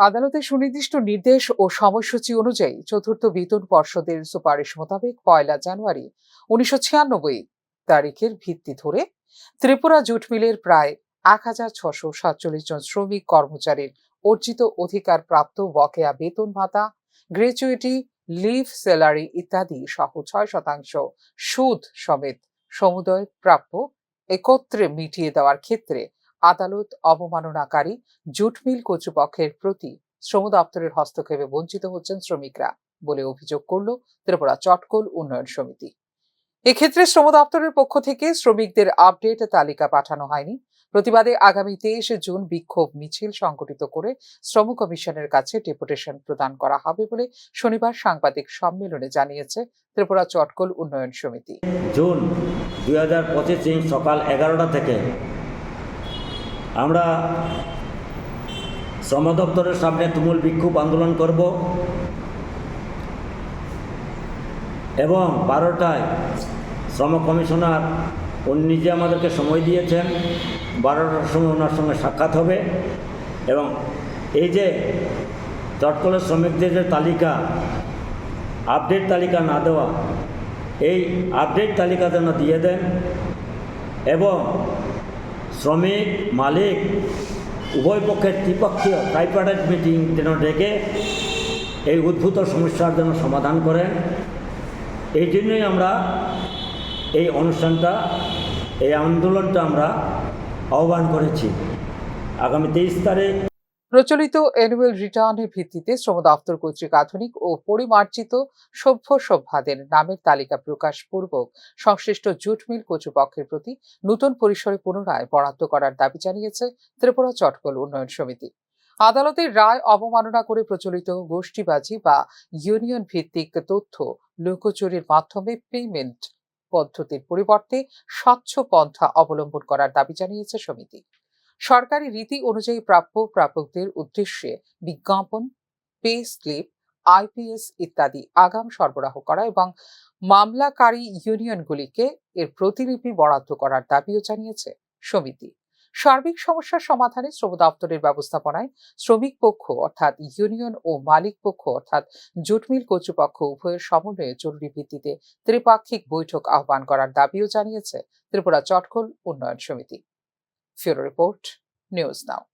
আদালতের সুনির্দিষ্ট নির্দেশ ও সময়সূচি অনুযায়ী চতুর্থ বেতন পর্ষদের সুপারিশ মোতাবেক পয়লা জানুয়ারি উনিশশো ছিয়ানব্বই তারিখের ভিত্তি ধরে ত্রিপুরা জুট মিলের প্রায় এক হাজার ছশো সাতচল্লিশ জন শ্রমিক কর্মচারীর অর্জিত অধিকার প্রাপ্ত বকেয়া বেতন ভাতা, গ্র্যাচুইটি, লিভ স্যালারি ইত্যাদি সহ ছয় শতাংশ সুদ সমেত সমুদয় প্রাপ্য একত্রে মিটিয়ে দেওয়ার ক্ষেত্রে আদালত অবমাননাকারী জুট মিল কর্তৃপক্ষের প্রতি শ্রম দপ্তরের হস্তক্ষেপে বঞ্চিত হচ্ছেন শ্রমিকরা বলে অভিযোগ করল ত্রিপুরা চটকল উন্নয়ন সমিতি। এক্ষেত্রে শ্রম দপ্তরের পক্ষ থেকে শ্রমিকদের আপডেট তালিকা পাঠানো হয়নি। প্রতিবাদে আগামী তেইশে জুন বিক্ষোভ মিছিল সংগঠিত করে শ্রম কমিশনের কাছে ডেপুটেশন প্রদান করা হবে বলে শনিবার সাংবাদিক সম্মেলনে জানিয়েছে ত্রিপুরা চটকল উন্নয়ন সমিতি। জুন দুই হাজার পঁচিশ সকাল এগারোটা থেকে আমরা শ্রম দপ্তরের সামনে তুমুল বিক্ষোভ আন্দোলন করব এবং বারোটায় শ্রম কমিশনার উনি নিজে আমাদেরকে সময় দিয়েছেন, বারোটার সময় ওনার সঙ্গে সাক্ষাৎ হবে এবং এই যে চটকলের শ্রমিকদের যে তালিকা আপডেট তালিকা না দেওয়া, এই আপডেট তালিকা যেন দিয়ে দেন এবং শ্রমিক, মালিক, উভয় পক্ষের ত্রিপক্ষীয় ট্রাইপার্টাইট মিটিং যেন ডেকে এই উদ্ভূত সমস্যার জন্য সমাধান করেন এই জন্যই আমরা এই অনুষ্ঠানটা, এই আন্দোলনটা আমরা আহ্বান করেছি। আগামী তেইশ তারিখ প্রচলিত অ্যানুয়াল রিটার্নের ভিত্তিতে শ্রম দপ্তর কর্তৃক আধুনিক ও পরিমার্জিত সভ্য সভ্যাদের নামের তালিকা প্রকাশ পূর্বক সংশ্লিষ্ট জুট মিল কর্তৃপক্ষের প্রতি নতুন পরিসরে পুনরায় বরাদ্দ করার দাবি জানিয়েছে ত্রিপুরা চটকল উন্নয়ন সমিতি। আদালতের রায় অবমাননা করে প্রচলিত গোষ্ঠীবাজি বা ইউনিয়ন ভিত্তিক তথ্য লোকচুরির মাধ্যমে পেমেন্ট পদ্ধতির পরিবর্তে স্বচ্ছ পন্থা অবলম্বন করার দাবি জানিয়েছে সমিতি। সরকারি রীতি অনুযায়ী প্রাপ্য প্রাপকদের উদ্দেশ্যে বিজ্ঞাপন, পে স্লিপ আইপিএস ইত্যাদি আগাম সরবরাহ করা এবং মামলাকারী ইউনিয়নগুলিকে এর প্রতিলিপি বরাদ্দ করার দাবিও জানিয়েছে সমিতি। সার্বিক সমস্যার সমাধানে শ্রম দপ্তরের ব্যবস্থাপনায় শ্রমিক পক্ষ অর্থাৎ ইউনিয়ন ও মালিক পক্ষ অর্থাৎ জুটমিল কর্তৃপক্ষ উভয়ের সমন্বয়ে জরুরি ভিত্তিতে ত্রিপাক্ষিক বৈঠক আহ্বান করার দাবিও জানিয়েছে ত্রিপুরা চটকল উন্নয়ন সমিতি। Future Report, News Now.